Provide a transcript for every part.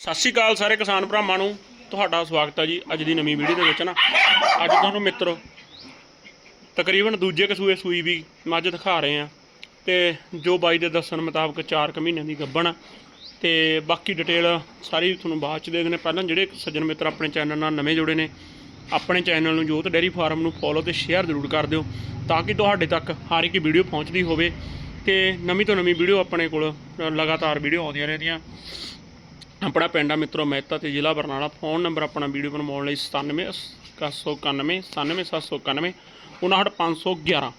ਸਤਿ ਸ਼੍ਰੀ ਅਕਾਲ ਸਾਰੇ ਕਿਸਾਨ ਭਰਾਵਾਂ ਨੂੰ। ਤੁਹਾਡਾ ਸਵਾਗਤ ਹੈ ਜੀ ਅੱਜ ਦੀ ਨਵੀਂ ਵੀਡੀਓ ਦੇ ਵਿੱਚ ਨਾ। ਅੱਜ ਤੁਹਾਨੂੰ ਮਿੱਤਰੋ ਤਕਰੀਬਨ ਦੂਜੇ ਕਸੂਏ ਸੂਈ ਵੀ ਮੱਝ ਦਿਖਾ ਰਹੇ ਆ। ਤੇ ਜੋ ਬਾਈ ਦੇ ਦੱਸਣ ਮੁਤਾਬਕ 4 ਕੁ ਮਹੀਨਿਆਂ ਦੀ ਗੱਭਣ ਆ। ਤੇ ਬਾਕੀ ਡਿਟੇਲ ਸਾਰੀ ਤੁਹਾਨੂੰ ਬਾਅਦ ਚ ਦੇਖਦੇ ਨੇ ਪਹਿਲਾਂ ਜਿਹੜੇ ਸੱਜਣ ਮਿੱਤਰ ਆਪਣੇ ਚੈਨਲ ਨਾਲ ਨਵੇਂ ਜੁੜੇ ਨੇ, ਆਪਣੇ ਚੈਨਲ ਨੂੰ ਜੋਤ ਡੇਅਰੀ ਫਾਰਮ ਨੂੰ ਫੋਲੋ ਤੇ ਸ਼ੇਅਰ ਜ਼ਰੂਰ ਕਰ ਦਿਓ ਤਾਂ ਕਿ ਤੁਹਾਡੇ ਤੱਕ ਹਰ ਇੱਕ ਵੀਡੀਓ ਪਹੁੰਚਦੀ ਹੋਵੇ। ਤੇ ਨਵੀਂ ਤੋਂ ਨਵੀਂ ਵੀਡੀਓ ਆਪਣੇ ਕੋਲ ਲਗਾਤਾਰ ਵੀਡੀਓ ਆਉਂਦੀਆਂ ਰਹਿੰਦੀਆਂ। ਆਪਣਾ ਪਿੰਡ ਆ ਮਿੱਤਰੋ ਮਹਿਤਾ ਤੇ ਜ਼ਿਲ੍ਹਾ ਬਰਨਾਲਾ। ਫੋਨ ਨੰਬਰ ਆਪਣਾ ਵੀਡੀਓ ਬਣਵਾਉਣ ਲਈ 97 791 97791 511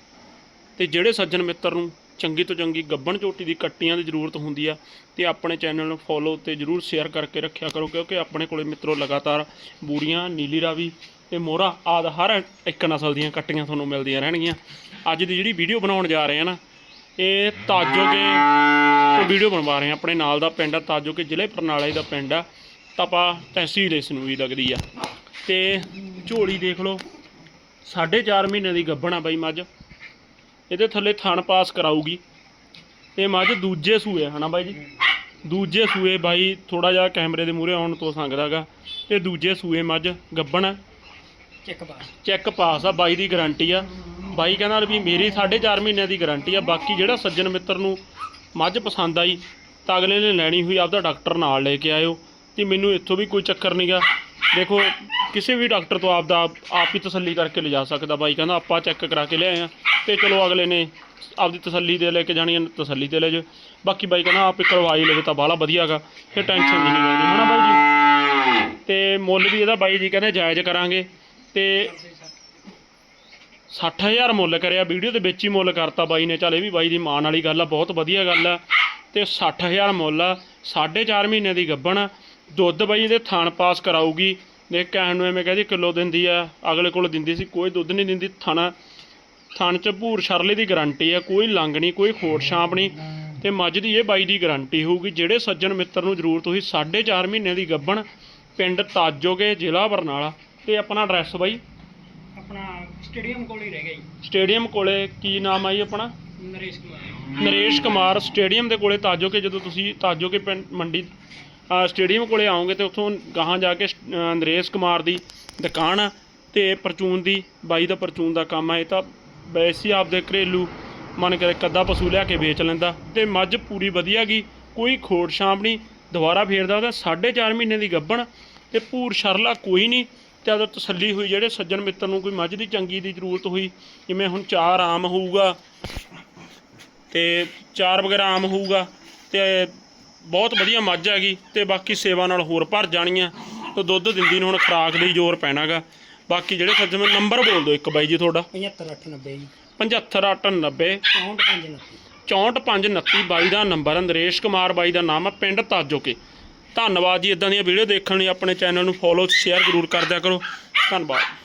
ਤੇ ਜਿਹੜੇ ਸੱਜਣ ਮਿੱਤਰ ਨੂੰ ਚੰਗੀ ਤੋਂ ਚੰਗੀ ਗੱਬਣ ਝੋਟੀ ਦੀ ਕੱਟੀਆਂ ਦੀ ਜ਼ਰੂਰਤ ਹੁੰਦੀ ਆ, ਤੇ ਆਪਣੇ ਚੈਨਲ ਨੂੰ ਫੋਲੋ ਤੇ ਜਰੂਰ ਸ਼ੇਅਰ ਕਰਕੇ ਰੱਖਿਆ ਕਰੋ, ਕਿਉਂਕਿ ਆਪਣੇ ਕੋਲੇ ਮਿੱਤਰੋ ਲਗਾਤਾਰ ਬੂੜੀਆਂ ਨੀਲੀ ਰਾਵੀ ਤੇ ਮੋਹਰਾ ਆਦ ਹਰ ਇੱਕ ਨਸਲ ਦੀਆਂ ਕੱਟੀਆਂ ਤੁਹਾਨੂੰ ਮਿਲਦੀਆਂ ਰਹਿਣਗੀਆਂ। ਅੱਜ ਦੀ ਜਿਹੜੀ ਵੀਡੀਓ ਬਣਾਉਣ ਜਾ ਰਹੇ ਆ ਨਾ, ਇਹ ਤਾਜੋ ਤੋਂ ਵੀਡੀਓ ਬਣਵਾ ਰਹੇ ਹਾਂ। ਆਪਣੇ ਨਾਲ ਦਾ ਪਿੰਡ ਆ ਤਾਜੋ ਕੇ ਜ਼ਿਲ੍ਹੇ ਬਰਨਾਲੇ ਦਾ ਪਿੰਡ ਆ। ਤਪਾ ਤਹਿਸੀਲ ਇਸ ਨੂੰ ਵੀ ਲੱਗਦੀ ਆ। ਤੇ ਝੋਲੀ ਦੇਖ ਲਓ 4.5 ਮਹੀਨੇ ਦੀ ਗੱਭਣ ਆ ਬਾਈ ਮੱਝ। ਇਹਦੇ ਥੱਲੇ ਥਣ ਪਾਸ ਕਰਾਊਗੀ। ਇਹ ਮੱਝ ਦੂਜੇ ਸੂਏ ਹਨਾ ਬਾਈ ਜੀ? ਦੂਜੇ ਸੂਏ ਬਾਈ ਥੋੜਾ ਜਿਹਾ ਕੈਮਰੇ ਦੇ ਮੂਹਰੇ ਆਉਣ ਤੋਂ ਸੰਗਦਾਗਾ ਇਹ ਦੂਜੇ ਸੂਏ ਮੱਝ ਗੱਭਣ ਆ। ਚੈੱਕ ਪਾਸ ਚੈੱਕ ਪਾਸ ਆ ਬਾਈ ਦੀ ਗਾਰੰਟੀ ਆ। ਬਾਈ ਕਹਿੰਦਾ ਵੀ ਮੇਰੀ 4.5 ਮਹੀਨਿਆਂ ਦੀ ਗਾਰੰਟੀ ਆ। ਬਾਕੀ ਜਿਹੜਾ ਸੱਜਣ ਮਿੱਤਰ ਨੂੰ ਮੱਝ ਪਸੰਦ ਆਈ ਤਾਂ ਅਗਲੇ ਨੇ ਲੈਣੀ ਹੋਈ ਆਪਦਾ ਡਾਕਟਰ ਨਾਲ ਲੈ ਕੇ ਆਇਓ। ਕਿ ਮੈਨੂੰ ਇੱਥੋਂ ਵੀ ਕੋਈ ਚੱਕਰ ਨਹੀਂਗਾ ਦੇਖੋ, ਕਿਸੇ ਵੀ ਡਾਕਟਰ ਤੋਂ ਆਪਦਾ ਆਪ ਹੀ ਤਸੱਲੀ ਕਰਕੇ ਲਿਜਾ ਸਕਦਾ ਬਾਈ। ਕਹਿੰਦਾ, ਆਪਾਂ ਚੈੱਕ ਕਰਾ ਕੇ ਲਿਆਏ ਆ ਤੇ ਚਲੋ ਅਗਲੇ ਨੇ ਆਪਦੀ ਤਸੱਲੀ ਦੇ ਲੈ ਕੇ ਜਾਣੀ ਆ, ਤਸੱਲੀ ਤੇ ਲੈ ਜਾਓ ਬਾਕੀ ਬਾਈ ਕਹਿੰਦਾ, ਆਪ ਹੀ ਕਰਵਾਈ ਲਵੇ ਤਾਂ ਬਾਹਲਾ ਵਧੀਆਗਾ ਫਿਰ ਟੈਨਸ਼ਨ ਨਹੀਂ ਲੈਣੀ ਹਨਾ ਬਾਈ ਜੀ? ਤੇ ਮੁੱਲ ਵੀ ਇਹਦਾ ਬਾਈ ਜੀ ਕਹਿੰਦੇ ਜਾਇਜ਼ ਕਰਾਂਗੇ। ਤੇ 60000 ਮੁੱਲ ਕਰਿਆ, ਵੀਡੀਓ ਦੇ ਵਿੱਚ ਹੀ ਮੁੱਲ ਕਰਤਾ ਬਾਈ ਨੇ। ਚੱਲ ਇਹ ਵੀ ਬਾਈ ਦੀ ਮਾਣ ਵਾਲੀ ਗੱਲ ਆ, ਬਹੁਤ ਵਧੀਆ ਗੱਲ ਆ। ਤੇ 60000 ਮੁੱਲ ਆ 4.5 ਮਹੀਨੇ ਦੀ ਗੱਬਣ ਦੁੱਧ ਬਾਈ ਇਹਦੇ ਥਣ ਪਾਸ ਕਰਾਊਗੀ। ਦੇਖ ਕਹਿਣ ਨੂੰ ਐਵੇਂ ਕਹਿੰਦੀ ਕਿਲੋ ਦਿੰਦੀ ਆ, ਅਗਲੇ ਕੋਲ ਦਿੰਦੀ ਸੀ, ਕੋਈ ਦੁੱਧ ਨਹੀਂ ਦਿੰਦੀ, ਥਣ ਥਣ ਚ ਭੂਰ ਛਰਲੇ ਦੀ ਗਾਰੰਟੀ ਆ, ਕੋਈ ਲੰਗ ਨਹੀਂ, ਕੋਈ ਖੋਟ ਛਾਂਪ ਨਹੀਂ। ਤੇ ਮੱਝ ਦੀ ਇਹ ਬਾਈ ਦੀ ਗਾਰੰਟੀ ਹੋਊਗੀ, ਜਿਹੜੇ ਸੱਜਣ ਮਿੱਤਰ ਨੂੰ ਜ਼ਰੂਰਤ ਹੋਈ 4.5 ਮਹੀਨੇ ਦੀ ਗੱਭਣ, ਪਿੰਡ ਤਾਜੋਗੇ ਜ਼ਿਲ੍ਹਾ ਬਰਨਾਲਾ। ਤੇ ਆਪਣਾ ਐਡਰੈਸ ਬਾਈ ਸਟੇਡੀਅਮ ਕੋਲ ਹੀ ਰਹਿ ਗਿਆ ਜੀ। ਸਟੇਡੀਅਮ ਕੋਲੇ ਕੀ ਨਾਮ ਆ ਜੀ ਆਪਣਾ? ਨਰੇਸ਼ ਕੁਮਾਰ। ਨਰੇਸ਼ ਕੁਮਾਰ ਸਟੇਡੀਅਮ ਦੇ ਕੋਲੇ ਤਾਜੋ ਕੇ ਜਦੋਂ ਤੁਸੀਂ ਤਾਜੋ ਕੇ ਪਿੰਡ ਮੰਡੀ ਅ, ਸਟੇਡੀਅਮ ਕੋਲੇ ਆਓਗੇ ਤੇ ਉੱਥੋਂ ਗਾਹਾਂ ਜਾ ਕੇ ਸ- ਅ, ਨਰੇਸ਼ ਕੁਮਾਰ ਦੀ ਦੁਕਾਨ ਆ ਤੇ ਪਰਚੂਨ ਦੀ ਬਾਈ ਦਾ ਪਰਚੂਨ ਦਾ ਕੰਮ ਆ ਇਹ ਤਾਂ ਵੈਸੇ ਹੀ ਆਪਦੇ ਘਰੇਲੂ ਮਨ ਕਰੇ ਕੱਦਾ ਪਸ਼ੂ ਲਿਆ ਕੇ ਵੇਚ ਲੈਂਦਾ ਤੇ ਮੱਝ ਪੂਰੀ ਵਧੀਆ ਗਈ ਕੋਈ ਖੋੜ ਸ਼ਾਮ ਨਹੀਂ ਦੁਬਾਰਾ ਫੇਰਦਾ ਉਹਦਾ 4.5 ਮਹੀਨੇ ਦੀ ਗੱਭਣ ਤੇ ਪੂਰ ਸ਼ਰਲਾ ਕੋਈ ਨਹੀਂ ਤੇ ਅਦਰ ਤਸੱਲੀ ਹੋਈ ਜਿਹੜੇ ਸੱਜਣ ਮਿੱਤਰ ਨੂੰ ਕੋਈ ਮੱਝ ਦੀ ਚੰਗੀ ਦੀ ਜ਼ਰੂਰਤ ਹੋਈ ਜਿਵੇਂ ਹੁਣ ਚਾਰ ਆਮ ਹੋਊਗਾ ਤੇ ਚਾਰ ਵਗੈਰਾ ਆਮ ਹੋਊਗਾ ਤੇ ਬਹੁਤ ਵਧੀਆ ਮੱਝ ਹੈਗੀ ਤੇ ਬਾਕੀ ਸੇਵਾ ਨਾਲ ਹੋਰ ਭਰ ਜਾਣੀਆਂ ਤੇ ਦੁੱਧ ਦਿੰਦੀ ਨੂੰ ਹੁਣ ਖਰਾਕ ਦੇ ਹੀ ਜ਼ੋਰ ਪੈਣਾਗਾ। ਬਾਕੀ ਜਿਹੜੇ ਸੱਜਣ ਨੰਬਰ ਬੋਲ ਦਿਓ ਇੱਕ ਬਾਈ ਜੀ ਤੁਹਾਡਾ। 7590 ਜੀ। 7598 64529 64529 ਬਾਈ ਦਾ ਨੰਬਰ ਹੈ ਨਰੇਸ਼ ਕੁਮਾਰ ਬਾਈ ਦਾ ਨਾਮ ਹੈ ਪਿੰਡ ਤਾਜੋਕੇ ਧੰਨਵਾਦ ਜੀ ਇਦਾਂ ਦੀਆਂ ਵੀਡੀਓ ਦੇਖਣ ਲਈ ਆਪਣੇ ਚੈਨਲ ਨੂੰ ਫੋਲੋ ਸ਼ੇਅਰ ਜ਼ਰੂਰ ਕਰਦਿਆ ਕਰੋ। ਧੰਨਵਾਦ।